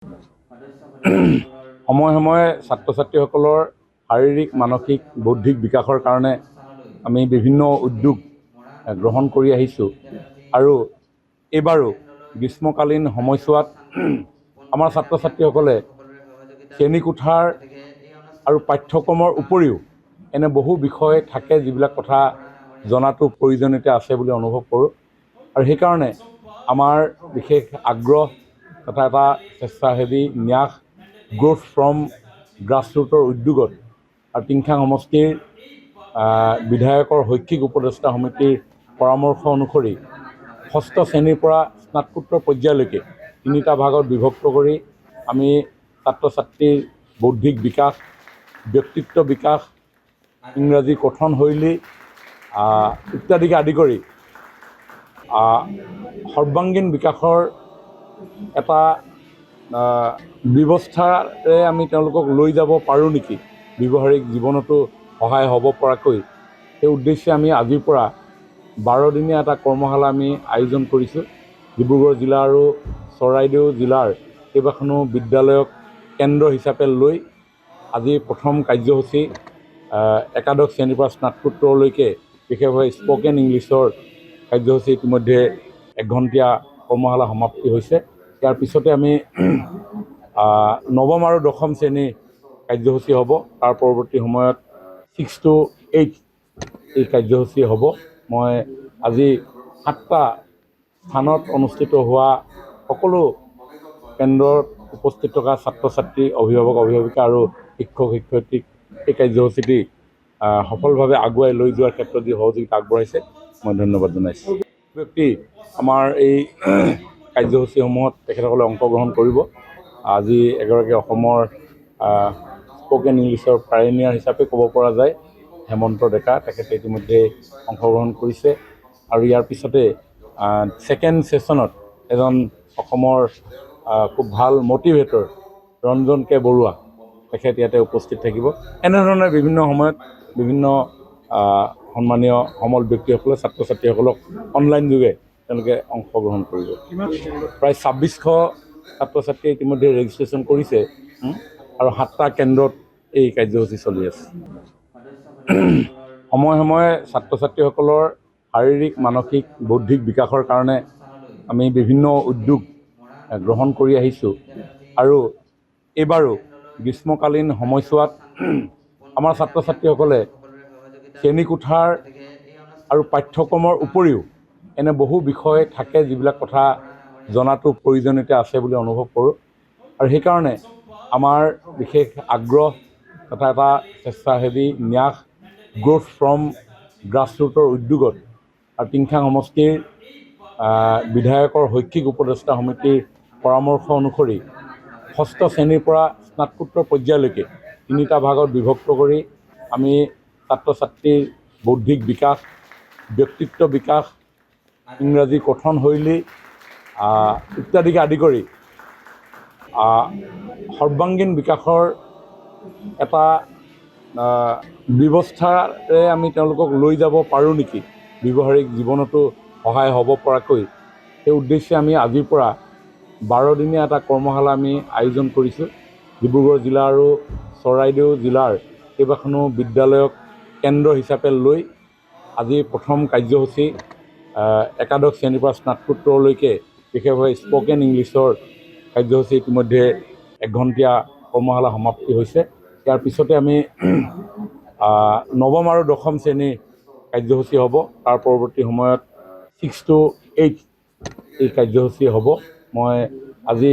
সময়ে সময়ে ছাত্ৰ ছাত্ৰীসকলৰ শাৰীৰিক মানসিক বৌদ্ধিক বিকাশৰ কাৰণে আমি বিভিন্ন উদ্যোগ গ্ৰহণ কৰি আহিছোঁ। আৰু এইবাৰো গ্ৰীষ্মকালীন সময়ছোৱাত আমাৰ ছাত্ৰ ছাত্ৰীসকলে শ্ৰেণীকোঠাৰ আৰু পাঠ্যক্ৰমৰ উপৰিও এনে বহু বিষয় থাকে যিবিলাক কথা জনাটো প্ৰয়োজনীয়তা আছে বুলি অনুভৱ কৰোঁ। আৰু সেইকাৰণে আমাৰ বিশেষ আগ্ৰহ তথা এটা স্বেচ্ছাসেৱী ন্যাস গ্ৰ'থ ফ্ৰম গ্ৰাছৰুটৰ উদ্যোগত আৰু টিংখাং সমষ্টিৰ বিধায়কৰ শৈক্ষিক উপদেষ্টা সমিতিৰ পৰামৰ্শ অনুসৰি ষষ্ঠ শ্ৰেণীৰ পৰা স্নাতকোত্তৰ পৰ্যায়লৈকে তিনিটা ভাগত বিভক্ত কৰি আমি ছাত্ৰ ছাত্ৰীৰ বৌদ্ধিক বিকাশ ব্যক্তিত্ব বিকাশ ইংৰাজী কথনশৈলী আহ, ইত্যাদিকে আদি কৰি সৰ্বাংগীন বিকাশৰ এটা ব্যৱস্থাৰে আমি তেওঁলোকক লৈ যাব পাৰোঁ নেকি? ব্যৱহাৰিক জীৱনতো সহায় হ'ব পৰাকৈ। সেই উদ্দেশ্যে আমি আজিৰ পৰা বাৰদিনীয়া এটা কৰ্মশালা আমি আয়োজন কৰিছোঁ। ডিব্ৰুগড় জিলা আৰু চৰাইদেউ জিলাৰ কেইবাখনো বিদ্যালয়ক কেন্দ্ৰ হিচাপে লৈ আজি প্ৰথম কাৰ্যসূচী একাদশ শ্ৰেণীৰ পৰা স্নাতকোত্তৰলৈকে, বিশেষভাৱে স্পকেন ইংলিছৰ কাৰ্যসূচী ইতিমধ্যে এঘণ্টীয়া কৰ্মশালা সমাপ্তি হৈছে। ইয়াৰ পিছতে আমি নৱম আৰু দশম শ্ৰেণীৰ কাৰ্যসূচী হ'ব। তাৰ পৰৱৰ্তী সময়ত ছিক্স টু এইট এই কাৰ্যসূচী হ'ব। মই আজি সাতটা স্থানত অনুষ্ঠিত হোৱা সকলো কেন্দ্ৰত উপস্থিত থকা ছাত্ৰ ছাত্ৰী অভিভাৱক অভিভাৱিকা আৰু শিক্ষক, শিক্ষয়িত্ৰীক এই কাৰ্যসূচীটি সফলভাৱে আগুৱাই লৈ যোৱাৰ ক্ষেত্ৰত যি সহযোগিতা আগবঢ়াইছে, মই ধন্যবাদ জনাইছোঁ। ব্যক্তি আমাৰ এই কাৰ্যসূচীসমূহত তেখেতসকলে অংশগ্ৰহণ কৰিব। আজি এগৰাকী অসমৰ স্পকেন ইংলিছৰ পাইনিয়াৰ হিচাপে ক'ব পৰা যায়, হেমন্ত ডেকা। তেখেতে ইতিমধ্যে অংশগ্ৰহণ কৰিছে। আৰু ইয়াৰ পিছতে ছেকেণ্ড ছেশ্যনত এজন অসমৰ খুব ভালো মটিভেটৰ ৰঞ্জন কে বৰুৱা, তেখেত ইয়াতে উপস্থিত থাকিব। এনেধৰণে বিভিন্ন সময়ত বিভিন্ন সন্মানীয় সমল ব্যক্তিসকলে ছাত্ৰ ছাত্ৰীসকলক অনলাইন যোগে তেওঁলোকে অংশগ্ৰহণ কৰিব। প্ৰায় ছাব্বিছশ ছাত্ৰ ছাত্ৰীয়ে ইতিমধ্যে ৰেজিষ্ট্ৰেশ্যন কৰিছে আৰু সাতটা কেন্দ্ৰত এই কাৰ্যসূচী চলি আছে। সময়ে সময়ে ছাত্ৰ ছাত্ৰীসকলৰ শাৰীৰিক মানসিক বৌদ্ধিক বিকাশৰ কাৰণে আমি বিভিন্ন উদ্যোগ গ্ৰহণ কৰি আহিছোঁ। আৰু এইবাৰো গ্ৰীষ্মকালীন সময়ছোৱাত আমাৰ ছাত্ৰ ছাত্ৰীসকলে শ্ৰেণীকোঠাৰ আৰু পাঠ্যক্ৰমৰ উপৰিও এনে বহু বিষয় থাকে যিবিলাক কথা জনাটো প্ৰয়োজনীয়তা আছে বুলি অনুভৱ কৰোঁ। আৰু সেইকাৰণে আমাৰ বিশেষ আগ্ৰহ তথা এটা স্বেচ্ছাসেৱী ন্যাস গ্ৰ'থ ফ্ৰম গ্ৰাছৰুটৰ উদ্যোগত আৰু টিংখাং সমষ্টিৰ বিধায়কৰ শৈক্ষিক উপদেষ্টা সমিতিৰ পৰামৰ্শ অনুসৰি ষষ্ঠ শ্ৰেণীৰ পৰা স্নাতকোত্তৰ পৰ্যায়লৈকে তিনিটা ভাগত বিভক্ত কৰি আমি ছাত্ৰ ছাত্ৰীৰ বৌদ্ধিক বিকাশ ব্যক্তিত্ব বিকাশ ইংৰাজী কথনশৈলী আহ, ইত্যাদিকে আদি কৰি সৰ্বাংগীন বিকাশৰ এটা ব্যৱস্থাৰে আমি তেওঁলোকক লৈ যাব পাৰোঁ নেকি? ব্যৱহাৰিক জীৱনতো সহায় হ'ব পৰাকৈ। সেই উদ্দেশ্যে আমি আজিৰ পৰা বাৰদিনীয়া এটা কৰ্মশালা আমি আয়োজন কৰিছোঁ। ডিব্ৰুগড় জিলা আৰু চৰাইদেউ জিলাৰ কেইবাখনো বিদ্যালয়ক কেন্দ্ৰ হিচাপে লৈ আজি প্ৰথম কাৰ্যসূচী একাদশ শ্ৰেণীৰ পৰা স্নাতকোত্তৰলৈকে, বিশেষভাৱে স্পকেন ইংলিছৰ কাৰ্যসূচী ইতিমধ্যে এঘণ্টীয়া কৰ্মশালা সমাপ্তি হৈছে। ইয়াৰ পিছতে আমি নৱম আৰু দশম শ্ৰেণীৰ কাৰ্যসূচী হ'ব। তাৰ পৰৱৰ্তী সময়ত ছিক্স টু এইট এই কাৰ্যসূচী হ'ব। মই আজি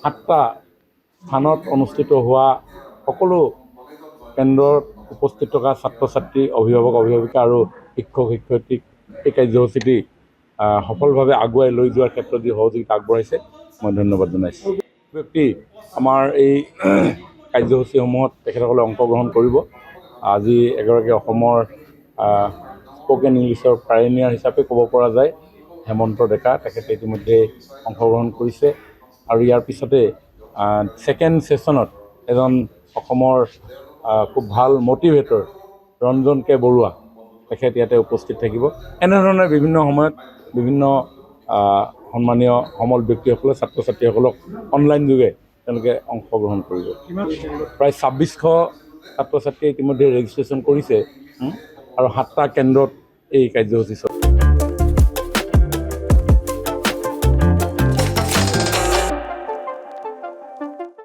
সাতটা স্থানত অনুষ্ঠিত হোৱা সকলো কেন্দ্ৰত উপস্থিত থকা ছাত্ৰ ছাত্ৰী অভিভাৱক, অভিভাৱিকা আৰু শিক্ষক, শিক্ষয়িত্ৰীক এই কাৰ্যসূচীটি সফলভাৱে আগুৱাই লৈ যোৱাৰ ক্ষেত্ৰত যি সহযোগিতা আগবঢ়াইছে, মই ধন্যবাদ জনাইছোঁ। ব্যক্তি আমাৰ এই কাৰ্যসূচীসমূহত তেখেতসকলে অংশগ্ৰহণ কৰিব। আজি এগৰাকী অসমৰ স্পকেন ইংলিছৰ পাইনিয়াৰ হিচাপে ক'ব পৰা যায়, হেমন্ত ডেকা, তেখেতে ইতিমধ্যে অংশগ্ৰহণ কৰিছে। আৰু ইয়াৰ পিছতে ছেকেণ্ড ছেশ্যনত এজন অসমৰ খুব ভালো মটিভেটৰ ৰঞ্জন কে বৰুৱা। তেখেত ইয়াতে উপস্থিত থাকিব। এনেধৰণে বিভিন্ন সময়ত বিভিন্ন সন্মানীয় সমল ব্যক্তিসকলে ছাত্ৰ ছাত্ৰীসকলক অনলাইন যোগে তেওঁলোকে অংশগ্ৰহণ কৰিব। প্ৰায় ছাব্বিছশ ছাত্ৰ ছাত্ৰীয়ে ইতিমধ্যে ৰেজিষ্ট্ৰেশ্যন কৰিছে আৰু সাতটা কেন্দ্ৰত এই কাৰ্যসূচী চলি